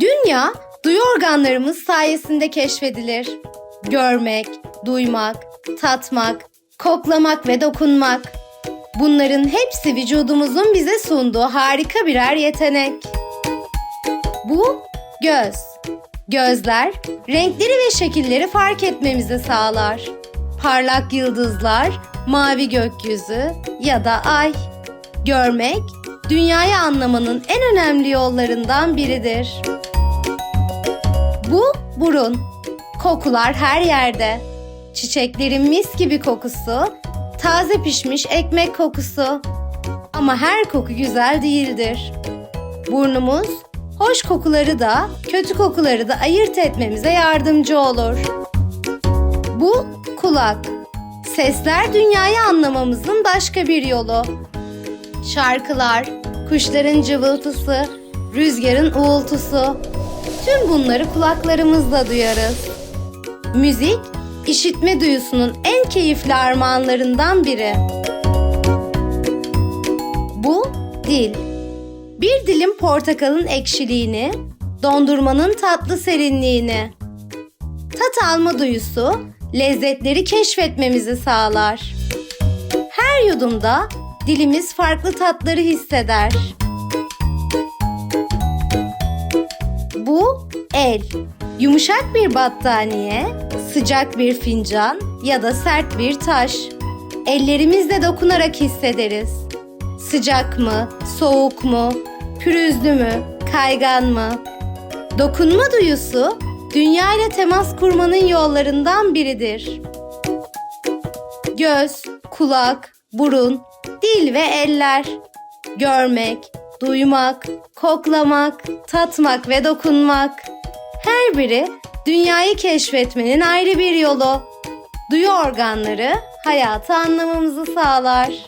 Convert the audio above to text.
Dünya duyu organlarımız sayesinde keşfedilir. Görmek, duymak, tatmak, koklamak ve dokunmak. Bunların hepsi vücudumuzun bize sunduğu harika birer yetenek. Bu göz. Gözler renkleri ve şekilleri fark etmemizi sağlar. Parlak yıldızlar, mavi gökyüzü ya da ay. Görmek dünyayı anlamanın en önemli yollarından biridir. Bu burun. Kokular her yerde. Çiçeklerin mis gibi kokusu, taze pişmiş ekmek kokusu. Ama her koku güzel değildir. Burnumuz hoş kokuları da, kötü kokuları da ayırt etmemize yardımcı olur. Bu kulak. Sesler dünyayı anlamamızın başka bir yolu. Şarkılar, kuşların cıvıltısı, rüzgarın uğultusu. Tüm bunları kulaklarımızla duyarız. Müzik, işitme duyusunun en keyifli armağanlarından biri. Bu dil. Bir dilim portakalın ekşiliğini, dondurmanın tatlı serinliğini. Tat alma duyusu lezzetleri keşfetmemizi sağlar. Her yudumda dilimiz farklı tatları hisseder. El. Yumuşak bir battaniye, sıcak bir fincan ya da sert bir taş. Ellerimizle dokunarak hissederiz. Sıcak mı, soğuk mu, pürüzlü mü, kaygan mı? Dokunma duyusu dünya ile temas kurmanın yollarından biridir. Göz, kulak, burun, dil ve eller. Görmek, duymak, koklamak, tatmak ve dokunmak. Her biri dünyayı keşfetmenin ayrı bir yolu. Duyu organları hayatı anlamamızı sağlar.